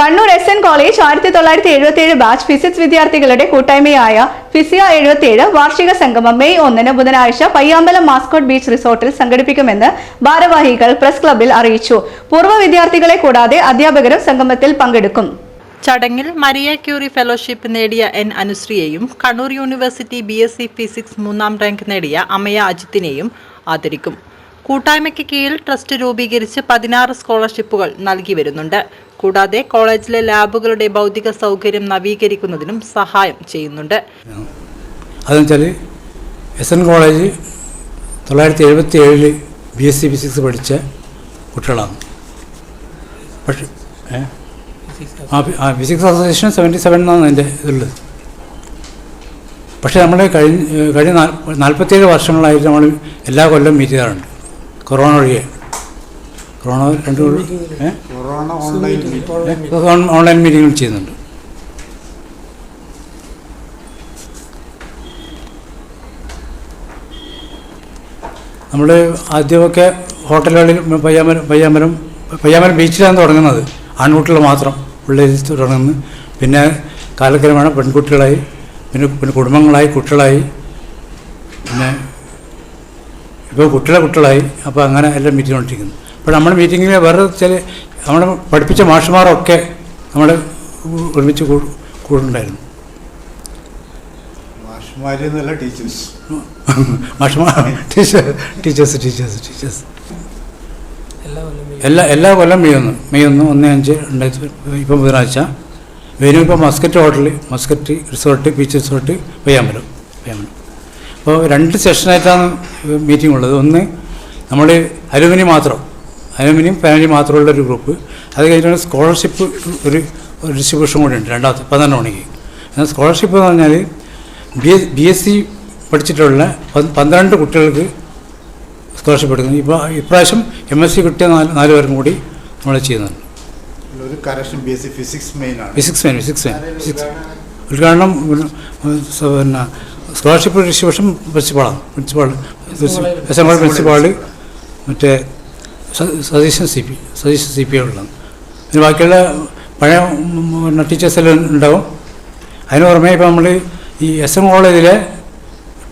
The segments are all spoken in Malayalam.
കണ്ണൂർ എസ് എൻ കോളേജ് ആയിരത്തി തൊള്ളായിരത്തി എഴുപത്തി ഏഴ് ബാച്ച് ഫിസിക്സ് വിദ്യാർത്ഥികളുടെ കൂട്ടായ്മയായ ഫിസിയ എഴുപത്തിയേഴ് വാർഷിക സംഗമം മെയ് ഒന്നിന് ബുധനാഴ്ച പയ്യാമ്പലം മാസ്കോട്ട് ബീച്ച് റിസോർട്ടിൽ സംഘടിപ്പിക്കുമെന്ന് ഭാരവാഹികൾ പ്രസ് ക്ലബിൽ അറിയിച്ചു. പൂർവ വിദ്യാർത്ഥികളെ കൂടാതെ അധ്യാപകരും സംഗമത്തിൽ പങ്കെടുക്കും. ചടങ്ങിൽ മരിയ ക്യൂറി ഫെലോഷിപ്പ് നേടിയ എൻ അനുശ്രീയെയും കണ്ണൂർ യൂണിവേഴ്സിറ്റി ബി ഫിസിക്സ് മൂന്നാം റാങ്ക് നേടിയ അമയ അജിത്തിനെയും ആദരിക്കും. കൂട്ടായ്മയ്ക്ക് കീഴിൽ ട്രസ്റ്റ് രൂപീകരിച്ച് പതിനാറ് സ്കോളർഷിപ്പുകൾ നൽകി വരുന്നുണ്ട്. കൂടാതെ കോളേജിലെ ലാബുകളുടെ ഭൗതിക സൗകര്യം നവീകരിക്കുന്നതിനും സഹായം ചെയ്യുന്നുണ്ട്. അതെന്നുവെച്ചാൽ എസ് എൻ കോളേജ് തൊള്ളായിരത്തി എഴുപത്തി ഏഴിൽ ബി എസ് സി ഫിസിക്സ് പഠിച്ച കുട്ടികളാണ്. പക്ഷേ ആ ഫിസിക്സ് അസോസിയേഷൻ സെവന്റി സെവൻ എന്നാണ് എന്റെ ഇതുള്ളത്. പക്ഷേ നമ്മൾ കഴിഞ്ഞ കഴിഞ്ഞ നാൽപ്പത്തേഴ് വർഷങ്ങളായിട്ട് നമ്മൾ എല്ലാ കൊല്ലം മീറ്റ് ചെയ്യാറുണ്ട്. കൊറോണ ഒഴികെ. കൊറോണ രണ്ട് കൊറോണ ഓൺലൈൻ മീറ്റിംഗ് ഓൺലൈൻ മീറ്റിങ്ങുകൾ ചെയ്യുന്നുണ്ട്. നമ്മൾ ആദ്യമൊക്കെ ഹോട്ടലുകളിൽ പയ്യാമരം പയ്യാമരം പയ്യാമരം ബീച്ചിലാണ് തുടങ്ങുന്നത്. ആൺകുട്ടികൾ മാത്രം പിള്ളേർ തുടങ്ങുന്നു. പിന്നെ കാലക്രമേണ പെൺകുട്ടികളായി പിന്നെ പിന്നെ കുടുംബങ്ങളായി കുട്ടികളായി. പിന്നെ ഇപ്പോൾ കുട്ടികളെ കുട്ടികളായി. അപ്പോൾ അങ്ങനെ എല്ലാം മീറ്റിംഗ് കൊണ്ടിരിക്കുന്നു. അപ്പോൾ നമ്മുടെ മീറ്റിങ്ങിൽ വേറെ ചില നമ്മുടെ പഠിപ്പിച്ച മാഷുമാരൊക്കെ നമ്മൾ ഒരുമിച്ച് കൂടുണ്ടായിരുന്നു ടീച്ചേഴ്സ് മാഷുമാർ ടീച്ചേഴ്സ് ടീച്ചേഴ്സ് ടീച്ചേഴ്സ് ടീച്ചേഴ്സ് എല്ലാ എല്ലാ കൊല്ലം മെയ് ഒന്ന് മെയ് ഒന്ന് ഒന്ന് അഞ്ച് രണ്ടായിരത്തി ഇപ്പം ബുധനാഴ്ച. വരും ഇപ്പോൾ Muscat hotel Muscat resort beach resort Payyambalam Payyambalam. അപ്പോൾ രണ്ട് സെഷനായിട്ടാണ് മീറ്റിംഗ് ഉള്ളത്. ഒന്ന് നമ്മൾ അലുമിനി മാത്രം അലുമിനിയം ഫാമിലി മാത്രമുള്ള ഒരു ഗ്രൂപ്പ്. അത് കഴിഞ്ഞാൽ സ്കോളർഷിപ്പ് ഒരു ഡിസ്ട്രിബ്യൂഷൻ കൂടി ഉണ്ട് രണ്ടാമത്തെ പന്ത്രണ്ട് മണിക്ക്. എന്നാൽ സ്കോളർഷിപ്പ് എന്ന് പറഞ്ഞാൽ B S B S C പഠിച്ചിട്ടുള്ള പന്ത്രണ്ട് കുട്ടികൾക്ക് സ്കോളർഷിപ്പ് എടുക്കുന്നു. ഇപ്പോൾ ഇപ്രാവശ്യം എം എസ് സി കിട്ടിയ നാല് നാല് പേർക്കും കൂടി നമ്മൾ ചെയ്യുന്നുണ്ട്. ഒരു correction B S C physics main physics main physics main physics ഉദ്ഘാടനം പിന്നെ scholarship distribution പ്രിൻസിപ്പാളാണ് principal S M R principal മറ്റേ Satheesan C P Satheesan C P ഉള്ളതാണ് പിന്നെ ബാക്കിയുള്ള പഴയ ടീച്ചേഴ്സെല്ലാം ഉണ്ടാവും. അതിന് പുറമെ ഇപ്പോൾ നമ്മൾ ഈ എസ് എം കോളേജിലെ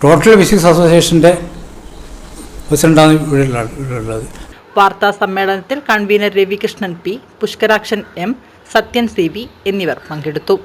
ടോട്ടൽ ഫിസിക്സ് അസോസിയേഷന്റെ പ്രസിഡന്റാണ് ഇവിടെ ഉള്ളത്. വാർത്താ സമ്മേളനത്തിൽ convener Ravikrishnan P Pushkarakshan M Sathyan C V എന്നിവർ പങ്കെടുത്തു.